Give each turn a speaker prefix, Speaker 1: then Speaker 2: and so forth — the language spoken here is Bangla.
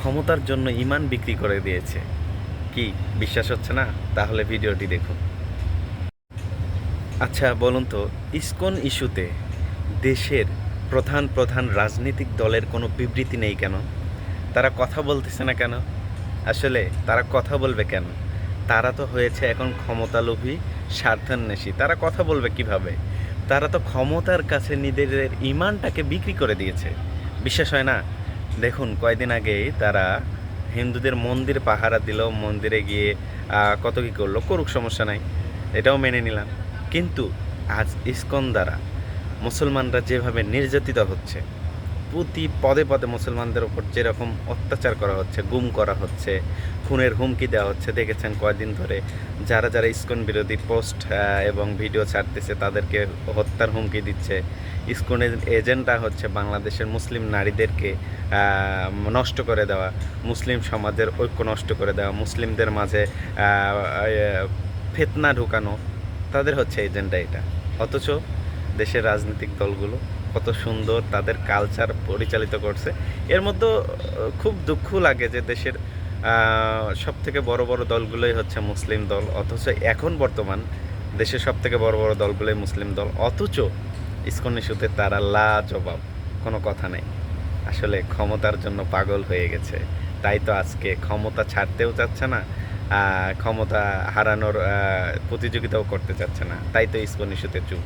Speaker 1: ক্ষমতার জন্য ইমান বিক্রি করে দিয়েছে। কি? বিশ্বাস হচ্ছে না? তাহলে ভিডিওটি দেখুন। আচ্ছা বলুন তো, ইসকন ইস্যুতে দেশের প্রধান প্রধান রাজনৈতিক দলের কোনো বিবৃতি নেই কেন? তারা কথা বলতেছে না কেন? আসলে তারা কথা বলবে কেন? তারা তো হয়েছে এখন ক্ষমতালোভী, স্বার্থান্বেষী। তারা কথা বলবে কীভাবে? তারা তো ক্ষমতার কাছে নিজেদের ইমানটাকে বিক্রি করে দিয়েছে। বিশ্বাস হয় না? দেখুন কয়দিন আগেই তারা হিন্দুদের মন্দির পাহারা দিল, মন্দিরে গিয়ে কত কী করল? করুক, সমস্যা নাই। এটাও মেনে নিলাম। কিন্তু আজ ইস্কন দ্বারা মুসলমানরা যেভাবে নির্যাতিত হচ্ছে প্রতি পদে পদে মুসলমানদের ওপর যেরকম অত্যাচার করা হচ্ছে, গুম করা হচ্ছে, খুনের হুমকি দেওয়া হচ্ছে, দেখেছেন কয়দিন ধরে যারা যারা ইসকন বিরোধী পোস্ট এবং ভিডিও ছাড়তেছে তাদেরকে হত্যার হুমকি দিচ্ছে। ইসকনের এজেন্ডা হচ্ছে বাংলাদেশের মুসলিম নারীদেরকে নষ্ট করে দেওয়া, মুসলিম সমাজের ঐক্য নষ্ট করে দেওয়া, মুসলিমদের মাঝে ফেতনা ঢুকানো, তাদের হচ্ছে এজেন্ডা এটা। অথচ দেশের রাজনৈতিক দলগুলো কত সুন্দর তাদের কালচার পরিচালিত করছে। এর মধ্যে খুব দুঃখ লাগে যে দেশের সব থেকে বড় বড় দলগুলোই হচ্ছে মুসলিম দল, অথচ এখন বর্তমান দেশের সব থেকে বড় বড় দলগুলোই মুসলিম দল, অথচ ইসকন ইস্যুতে তারা লা জবাব কোনো কথা নেই। আসলে ক্ষমতার জন্য পাগল হয়ে গেছে। তাই তো আজকে ক্ষমতা ছাড়তেও চাচ্ছে না ক্ষমতা হারানোর প্রতিযোগিতাও করতে চাচ্ছে না। তাই তো ইসকন ইস্যুতে চুপ।